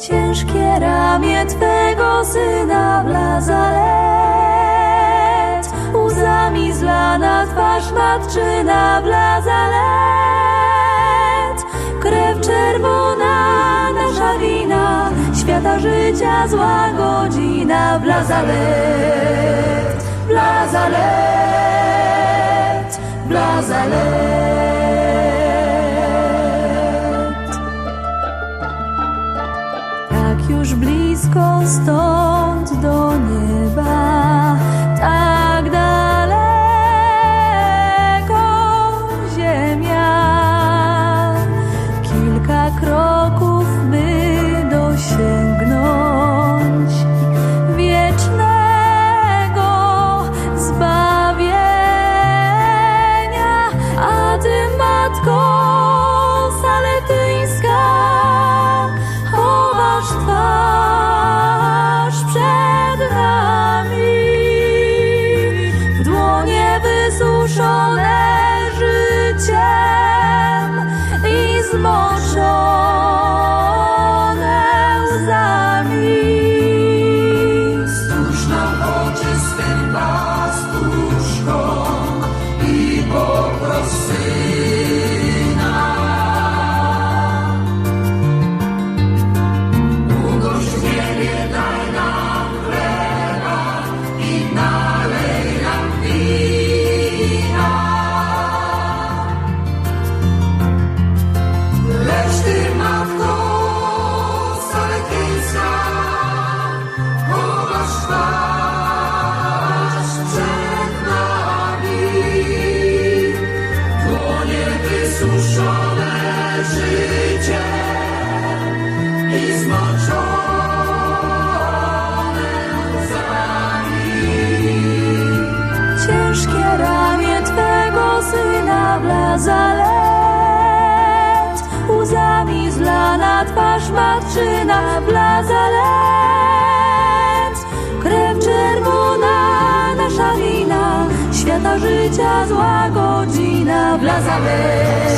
Ciężkie ramię Twego Syna w Lazaret, łzami zlana twarz matczyna w Lazaret, krew czerwona nasza wina, świata życia zła godzina w Lazaret, w Tak już blisko stąd do nieba, wysuszone życiem i zmoczone łzami. Ciężkie ramię Twego Syna w Lazaret, łzami zlana twarz matczyna w Lazaret. Krew czerwona nasza wina, świata życia zła godzina w Lazaret.